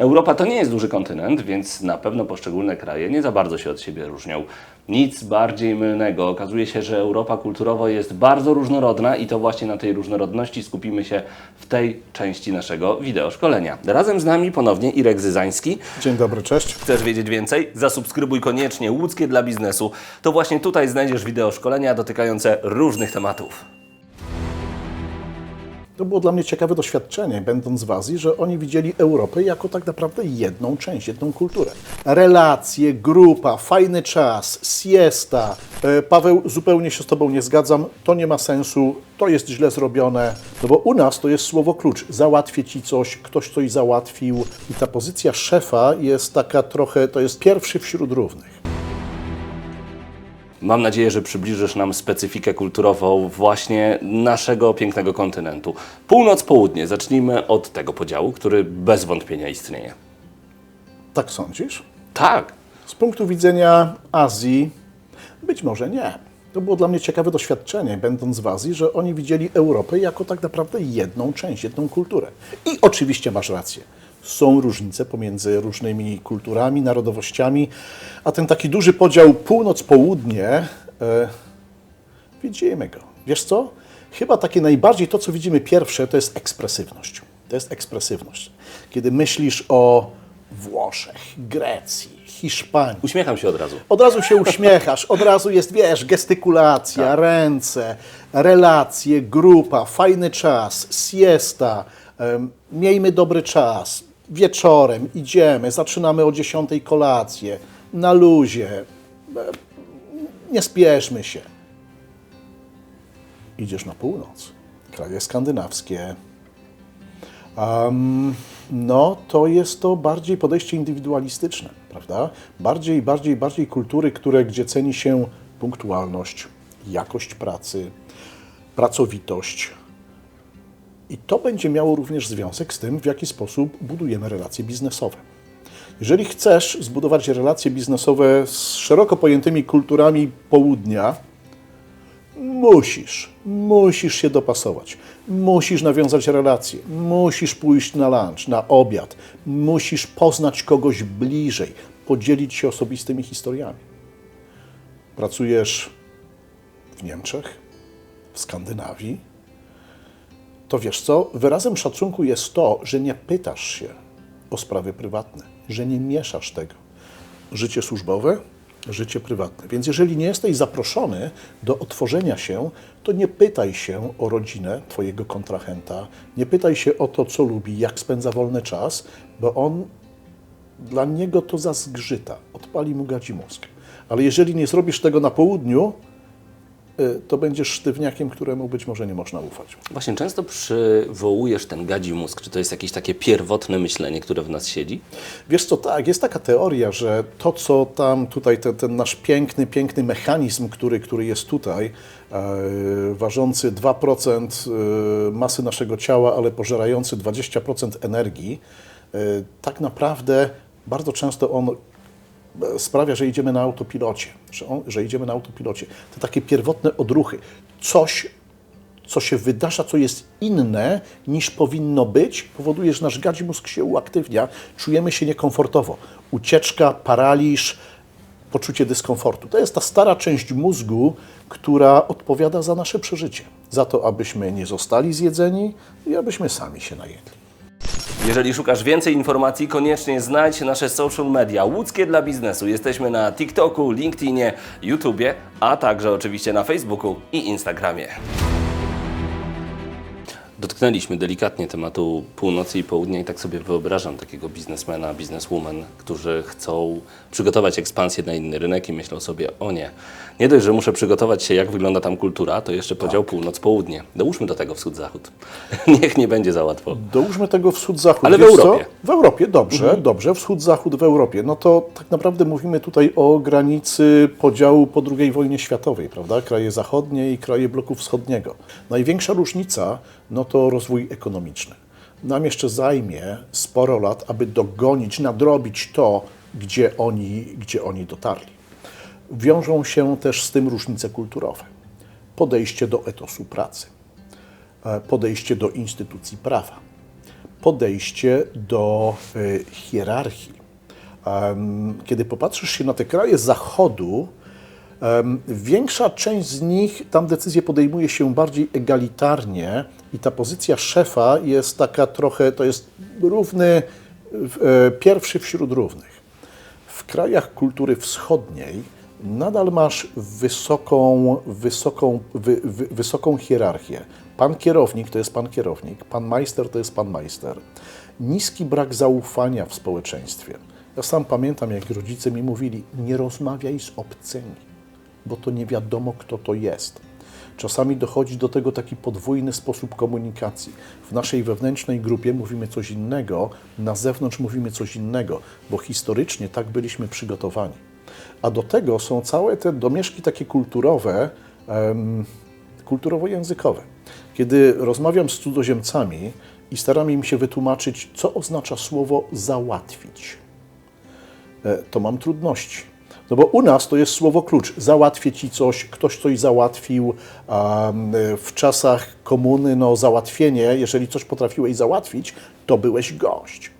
Europa to nie jest duży kontynent, więc na pewno poszczególne kraje nie za bardzo się od siebie różnią. Nic bardziej mylnego. Okazuje się, że Europa kulturowo jest bardzo różnorodna i to właśnie na tej różnorodności skupimy się w tej części naszego wideoszkolenia. Razem z nami ponownie Irek Zyzański. Dzień dobry, cześć. Chcesz wiedzieć więcej? Zasubskrybuj koniecznie Łódzkie dla biznesu. To właśnie tutaj znajdziesz wideoszkolenia dotykające różnych tematów. To było dla mnie ciekawe doświadczenie, będąc w Azji, że oni widzieli Europę jako tak naprawdę jedną część, jedną kulturę. Relacje, grupa, fajny czas, siesta. E, Paweł, zupełnie się z Tobą nie zgadzam, to nie ma sensu, to jest źle zrobione, no bo u nas to jest słowo klucz. Załatwię Ci coś, ktoś coś załatwił i ta pozycja szefa jest taka trochę, to jest pierwszy wśród równych. Mam nadzieję, że przybliżysz nam specyfikę kulturową właśnie naszego pięknego kontynentu. Północ-południe. Zacznijmy od tego podziału, który bez wątpienia istnieje. Tak sądzisz? Tak, Z punktu widzenia Azji, być może nie. To było dla mnie ciekawe doświadczenie, będąc w Azji, że oni widzieli Europę jako tak naprawdę jedną część, jedną kulturę. I oczywiście masz rację. Są różnice pomiędzy różnymi kulturami, narodowościami, a ten taki duży podział północ-południe, e, widzimy go. Wiesz co? Chyba takie najbardziej to, co widzimy pierwsze, to jest ekspresywność. To jest ekspresywność. Kiedy myślisz o Włoszech, Grecji, Hiszpanii, uśmiecham się od razu. od razu się uśmiechasz, od razu jest, wiesz, gestykulacja, ręce, relacje, grupa, fajny czas, siesta, em, miejmy dobry czas, wieczorem idziemy, zaczynamy o 10 kolację, na luzie, nie spieszmy się. Idziesz na północ, kraje skandynawskie, Am, no, to jest to bardziej podejście indywidualistyczne, prawda? Bardziej, bardziej, bardziej kultury, które, gdzie ceni się punktualność, jakość pracy, pracowitość. I to będzie miało również związek z tym, w jaki sposób budujemy relacje biznesowe. Jeżeli chcesz zbudować relacje biznesowe z szeroko pojętymi kulturami południa, Musisz, musisz się dopasować. Musisz nawiązać relacje, musisz pójść na lunch, na obiad, musisz poznać kogoś bliżej, podzielić się osobistymi historiami. Pracujesz w Niemczech, w Skandynawii, to wiesz co? Wyrazem szacunku jest to, że nie pytasz się o sprawy prywatne, że nie mieszasz tego. Życie służbowe, życie prywatne. Więc jeżeli nie jesteś zaproszony do otworzenia się, to nie pytaj się o rodzinę Twojego kontrahenta, nie pytaj się o to, co lubi, jak spędza wolny czas, bo on dla niego to zazgrzyta, odpali mu gadzi mózg. Ale jeżeli nie zrobisz tego na południu, to będziesz sztywniakiem, któremu być może nie można ufać. Właśnie często przywołujesz ten gadzi mózg. Czy to jest jakieś takie pierwotne myślenie, które w nas siedzi? Wiesz co, tak, jest taka teoria, że to, co tam tutaj, ten, ten nasz piękny, piękny mechanizm, który, który jest tutaj, e, ważący 2% e, masy naszego ciała, ale pożerający 20% energii, e, tak naprawdę bardzo często on sprawia, że idziemy na autopilocie, że, on, że idziemy na autopilocie. Te takie pierwotne odruchy, coś co się wydarza, co jest inne niż powinno być, powoduje, że nasz gadzi mózg się uaktywnia, czujemy się niekomfortowo. Ucieczka, paraliż, poczucie dyskomfortu. To jest ta stara część mózgu, która odpowiada za nasze przeżycie. Za to, abyśmy nie zostali zjedzeni i abyśmy sami się najedli. Jeżeli szukasz więcej informacji, koniecznie znajdź nasze social media łódzkie dla biznesu. Jesteśmy na TikToku, LinkedInie, YouTubie, a także oczywiście na Facebooku i Instagramie. Dotknęliśmy delikatnie tematu północy i południa i tak sobie wyobrażam takiego biznesmena, bizneswoman, którzy chcą przygotować ekspansję na inny rynek i myślą sobie, o nie, nie dość, że muszę przygotować się, jak wygląda tam kultura, to jeszcze podział północ-południe. Dołóżmy do tego wschód-zachód. Niech nie będzie za łatwo. Dołóżmy tego wschód-zachód. Ale w Wiesz co? Europie. W Europie, dobrze, dobrze. Wschód-zachód w Europie. No to tak naprawdę mówimy tutaj o granicy podziału po II wojnie światowej, prawda? Kraje zachodnie i kraje bloku wschodniego. Największa różnica, no to rozwój ekonomiczny. Nam jeszcze zajmie sporo lat, aby dogonić, nadrobić to, gdzie oni, gdzie oni dotarli. Wiążą się też z tym różnice kulturowe. Podejście do etosu pracy, e, podejście do instytucji prawa, podejście do y, hierarchii. Kiedy popatrzysz się na te kraje zachodu, większa część z nich, tam decyzje podejmuje się bardziej egalitarnie i ta pozycja szefa jest taka trochę, to jest równy, e, pierwszy wśród równych. W krajach kultury wschodniej nadal masz wysoką, wysoką, wy, wy, wysoką hierarchię. Pan kierownik to jest pan kierownik, pan majster to jest pan majster. Niski brak zaufania w społeczeństwie. Ja sam pamiętam, jak rodzice mi mówili, nie rozmawiaj z obcymi, bo to nie wiadomo, kto to jest. Czasami dochodzi do tego taki podwójny sposób komunikacji. W naszej wewnętrznej grupie mówimy coś innego, na zewnątrz mówimy coś innego, bo historycznie tak byliśmy przygotowani. A do tego są całe te domieszki takie kulturowe, kulturowo-językowe. Kiedy rozmawiam z cudzoziemcami i staram im się wytłumaczyć, co oznacza słowo załatwić, e, to mam trudności. No bo u nas to jest słowo klucz. Załatwię ci coś, ktoś coś załatwił. w czasach komuny, no załatwienie, jeżeli coś potrafiłeś załatwić, to byłeś gość.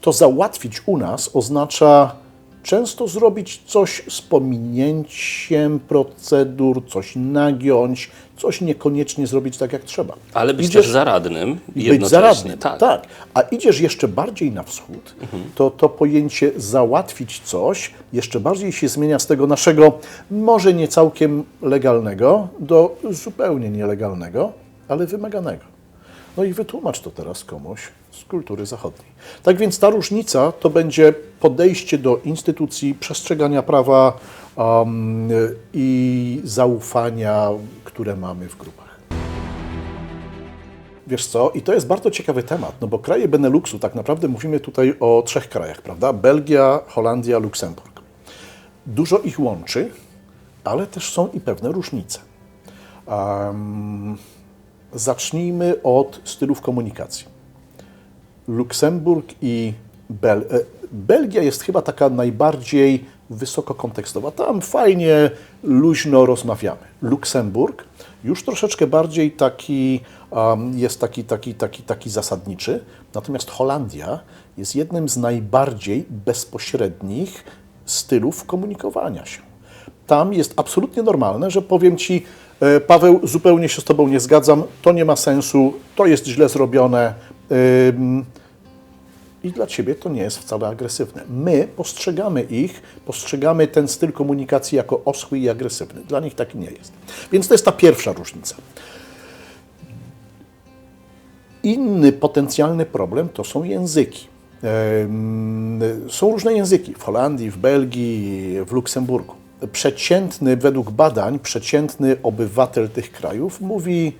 To załatwić u nas oznacza często zrobić coś z pominięciem procedur, coś nagiąć, coś niekoniecznie zrobić tak, jak trzeba. Ale być Idziesz- też zaradnym i być jednocześnie. zaradnym. Tak. Tak. A idziesz jeszcze bardziej na wschód, to to pojęcie załatwić coś jeszcze bardziej się zmienia z tego naszego może nie całkiem legalnego do zupełnie nielegalnego, ale wymaganego. No i wytłumacz to teraz komuś z kultury zachodniej. Tak więc ta różnica to będzie podejście do instytucji, przestrzegania prawa um, i zaufania, które mamy w grupach. Wiesz co, i to jest bardzo ciekawy temat, no bo kraje Beneluxu, tak naprawdę mówimy tutaj o trzech krajach, prawda? Belgia, Holandia, Luksemburg. Dużo ich łączy, ale też są i pewne różnice. Em, zacznijmy od stylów komunikacji. Luksemburg i Bel e, Belgia jest chyba taka najbardziej wysoko kontekstowa. Tam fajnie, luźno rozmawiamy. Luksemburg już troszeczkę bardziej taki um, jest taki, taki, taki, taki zasadniczy. Natomiast Holandia jest jednym z najbardziej bezpośrednich stylów komunikowania się. Tam jest absolutnie normalne, że powiem Ci, Paweł, zupełnie się z Tobą nie zgadzam, to nie ma sensu, to jest źle zrobione. i dla Ciebie to nie jest wcale agresywne. My postrzegamy ich, postrzegamy ten styl komunikacji jako oschły i agresywny. Dla nich taki nie jest. Więc to jest ta pierwsza różnica. Inny potencjalny problem to są języki. Są różne języki w Holandii, w Belgii, w Luksemburgu. Przeciętny, według badań, przeciętny obywatel tych krajów mówi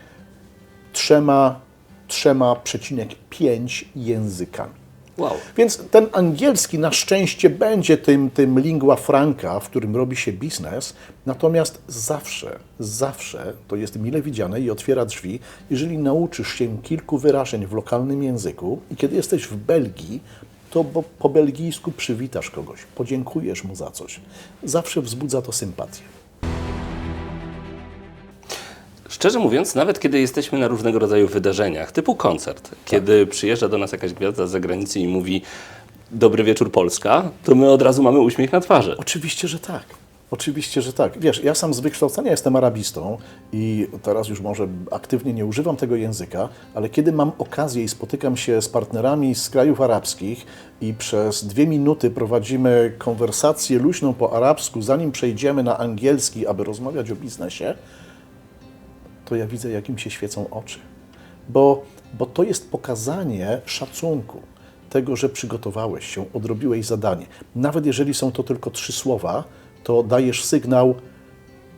trzema, trzema przecinek pięć językami. Wow. Więc ten angielski na szczęście będzie tym, tym lingua franca, w którym robi się biznes, natomiast zawsze, zawsze to jest mile widziane i otwiera drzwi, jeżeli nauczysz się kilku wyrażeń w lokalnym języku i kiedy jesteś w Belgii, to bo po belgijsku przywitasz kogoś, podziękujesz mu za coś. Zawsze wzbudza to sympatię. Szczerze mówiąc, nawet kiedy jesteśmy na różnego rodzaju wydarzeniach, typu koncert, kiedy przyjeżdża do nas jakaś gwiazda z zagranicy i mówi dobry wieczór Polska, to my od razu mamy uśmiech na twarzy. Oczywiście, że tak. Oczywiście, że tak. Wiesz, ja sam z wykształcenia jestem arabistą i teraz już może aktywnie nie używam tego języka, ale kiedy mam okazję i spotykam się z partnerami z krajów arabskich i przez dwie minuty prowadzimy konwersację luźną po arabsku, zanim przejdziemy na angielski, aby rozmawiać o biznesie, to ja widzę, jak im się świecą oczy. Bo, bo to jest pokazanie szacunku tego, że przygotowałeś się, odrobiłeś zadanie. Nawet jeżeli są to tylko trzy słowa, to dajesz sygnał: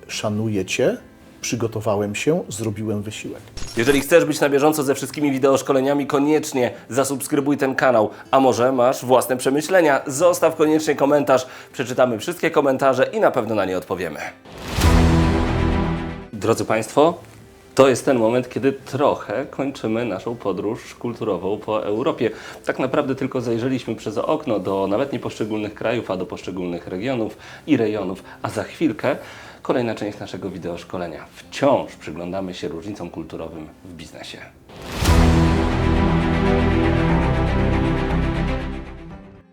szanuję cię, przygotowałem się, zrobiłem wysiłek. Jeżeli chcesz być na bieżąco ze wszystkimi wideoszkoleniami, koniecznie zasubskrybuj ten kanał. A może masz własne przemyślenia? Zostaw koniecznie komentarz. Przeczytamy wszystkie komentarze i na pewno na nie odpowiemy. Drodzy Państwo, to jest ten moment, kiedy trochę kończymy naszą podróż kulturową po Europie. Tak naprawdę tylko zajrzeliśmy przez okno do nawet nie poszczególnych krajów, a do poszczególnych regionów i rejonów. A za chwilkę kolejna część naszego wideoszkolenia. Wciąż przyglądamy się różnicom kulturowym w biznesie.